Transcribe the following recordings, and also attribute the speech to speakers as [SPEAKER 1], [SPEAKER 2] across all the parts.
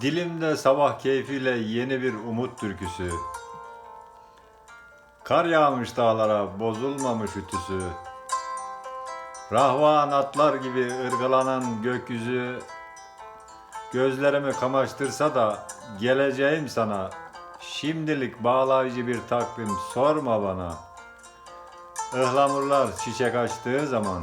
[SPEAKER 1] Dilimde sabah keyfiyle yeni bir umut türküsü. Kar yağmış dağlara bozulmamış ütüsü. Rahvan atlar gibi ırgalanan gökyüzü Gözlerimi kamaştırsa da geleceğim sana Şimdilik bağlayıcı bir takvim sorma bana Ihlamurlar çiçek açtığı zaman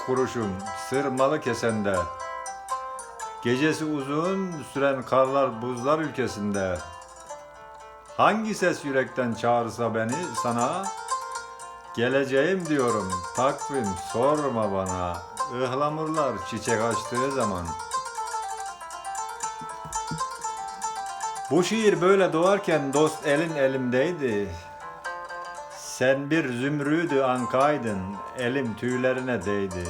[SPEAKER 1] kuruşum, sırmalı kesende. Gecesi uzun süren karlar buzlar ülkesinde. Hangi ses yürekten çağırsa beni sana Geleceğim diyorum takvim sorma bana. Ihlamurlar çiçek açtığı zaman. Bu şiir böyle doğarken dost elin elimdeydi Sen bir zümrüdü ankaydın Elim tüylerine değdi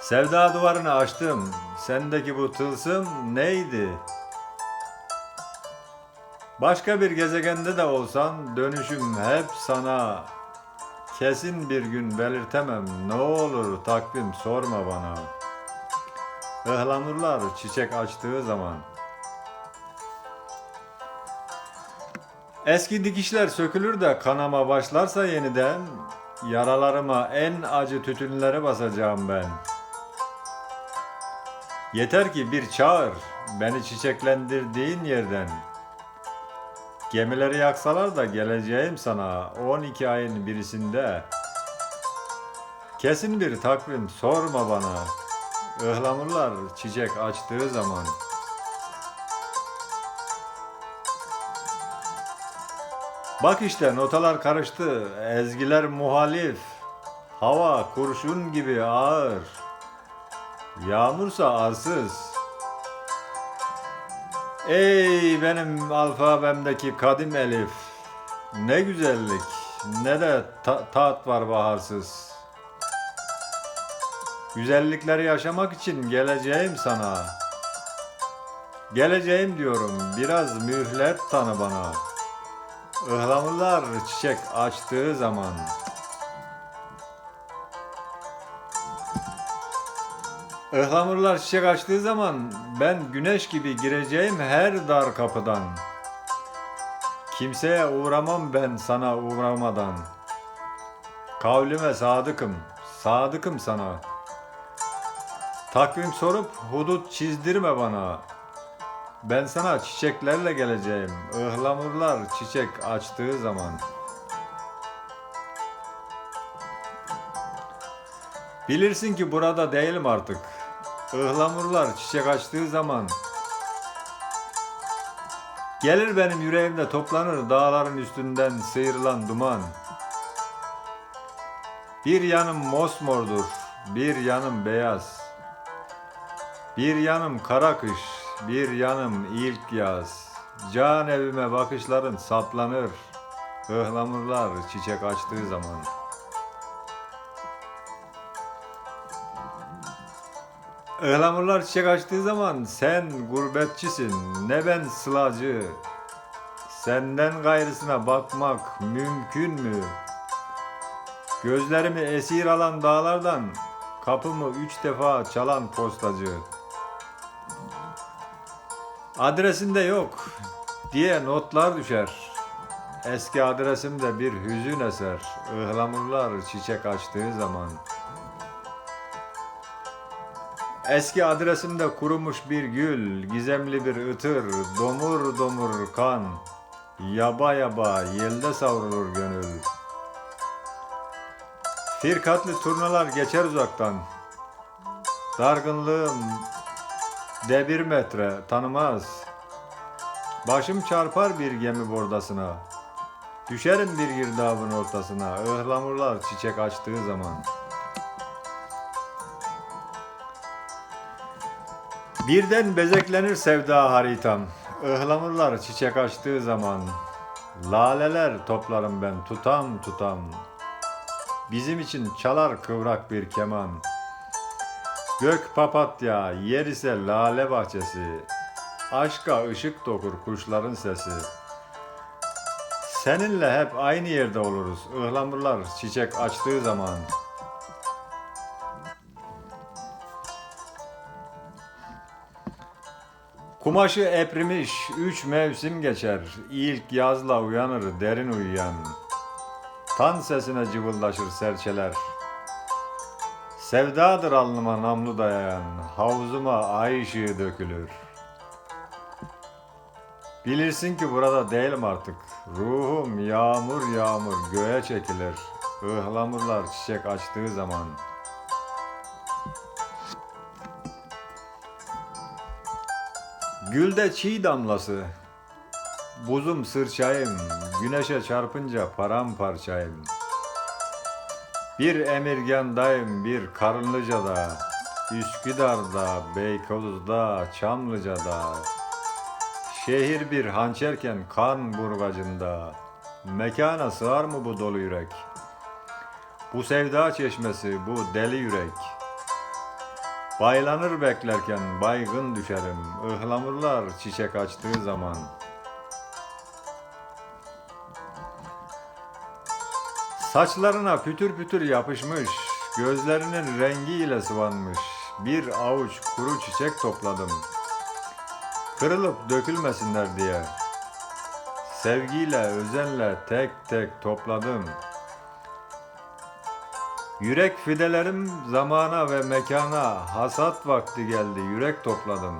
[SPEAKER 1] Sevda duvarını açtım Sendeki bu tılsım neydi? Başka bir gezegende de olsan dönüşüm hep sana. Kesin bir gün belirtemem ne olur takvim sorma bana. Ihlamurlar çiçek açtığı zaman. Eski dikişler sökülür de kanama başlarsa yeniden yaralarıma en acı tütünleri basacağım ben. Yeter ki bir çağır beni çiçeklendirdiğin yerden. Gemileri yaksalar da geleceğim sana 12 ayın birisinde. Kesin bir takvim sorma bana. Ihlamurlar çiçek açtığı zaman. Bak işte notalar karıştı, ezgiler muhalif. Hava kurşun gibi ağır. Yağmursa arsız. Ey benim alfabemdeki kadim elif. Ne güzellik, ne de ta- tat var baharsız. Güzellikleri yaşamak için geleceğim sana. Geleceğim diyorum, biraz mühlet tanı bana. Ihlamurlar çiçek açtığı zaman. Ihlamurlar çiçek açtığı zaman ben güneş gibi gireceğim her dar kapıdan. Kimseye uğramam ben sana uğramadan. Kavlime sadıkım, sadıkım sana. Takvim sorup hudut çizdirme bana. Ben sana çiçeklerle geleceğim. Ihlamurlar çiçek açtığı zaman. Bilirsin ki burada değilim artık. Ihlamurlar çiçek açtığı zaman Gelir benim yüreğimde toplanır dağların üstünden sıyrılan duman. Bir yanım mosmordur, bir yanım beyaz. Bir yanım kara kış, bir yanım ilk yaz. Can evime bakışların saplanır. Ihlamurlar çiçek açtığı zaman. Ihlamurlar çiçek açtığı zaman sen gurbetçisin, ne ben sılacı. Senden gayrısına bakmak mümkün mü? Gözlerimi esir alan dağlardan kapımı üç defa çalan postacı. Adresinde yok diye notlar düşer. Eski adresimde bir hüzün eser. Ihlamurlar çiçek açtığı zaman. Eski adresimde kurumuş bir gül, gizemli bir ıtır, domur domur kan. Yaba yaba yelde savrulur gönül. Firkatlı turnalar geçer uzaktan. Dargınlığım de bir metre tanımaz. Başım çarpar bir gemi bordasına. Düşerim bir girdabın ortasına. Öhlamurlar çiçek açtığı zaman. Birden bezeklenir sevda haritam. Öh Ihlamurlar çiçek açtığı zaman Laleler toplarım ben tutam tutam Bizim için çalar kıvrak bir keman.'' Gök papatya, yer ise lale bahçesi. Aşka ışık dokur kuşların sesi. Seninle hep aynı yerde oluruz. Ihlamurlar çiçek açtığı zaman. Kumaşı eprimiş, üç mevsim geçer. İlk yazla uyanır derin uyuyan. Tan sesine cıvıldaşır serçeler. Sevdadır alnıma namlu dayayan, havuzuma ay ışığı dökülür. Bilirsin ki burada değilim artık. Ruhum yağmur yağmur göğe çekilir. Ihlamurlar çiçek açtığı zaman. Gülde çiğ damlası. Buzum sırçayım, güneşe çarpınca paramparçayım. Bir emirgandayım, bir Karınlıca'da, Üsküdar'da, Beykoz'da, Çamlıca'da. Şehir bir hançerken kan burgacında. Mekana sığar mı bu dolu yürek? Bu sevda çeşmesi, bu deli yürek. Baylanır beklerken baygın düşerim. Ihlamurlar çiçek açtığı zaman. Saçlarına pütür pütür yapışmış, gözlerinin rengiyle sıvanmış. Bir avuç kuru çiçek topladım. Kırılıp dökülmesinler diye. Sevgiyle, özenle tek tek topladım. Yürek fidelerim zamana ve mekana hasat vakti geldi yürek topladım.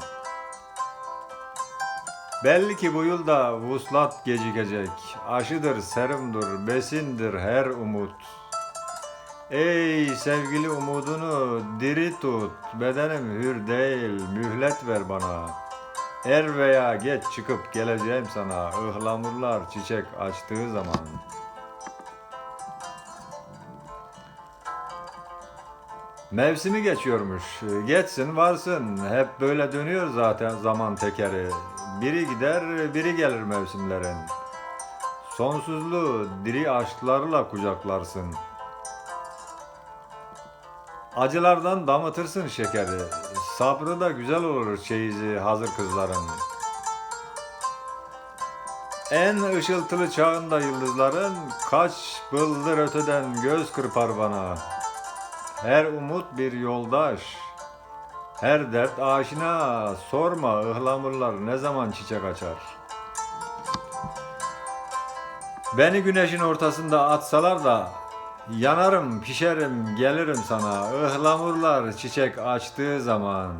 [SPEAKER 1] Belli ki bu yılda vuslat gecikecek. Aşıdır, serumdur, besindir her umut. Ey sevgili umudunu diri tut. Bedenim hür değil, mühlet ver bana. Er veya geç çıkıp geleceğim sana. Ihlamurlar çiçek açtığı zaman. Mevsimi geçiyormuş. Geçsin varsın. Hep böyle dönüyor zaten zaman tekeri. Biri gider, biri gelir mevsimlerin. Sonsuzluğu diri aşklarla kucaklarsın. Acılardan damıtırsın şekeri. Sabrı da güzel olur çeyizi hazır kızların. En ışıltılı çağında yıldızların kaç bıldır öteden göz kırpar bana. Her umut bir yoldaş. Her dert aşina. Sorma ıhlamurlar ne zaman çiçek açar. Beni güneşin ortasında atsalar da yanarım, pişerim, gelirim sana. Ihlamurlar çiçek açtığı zaman.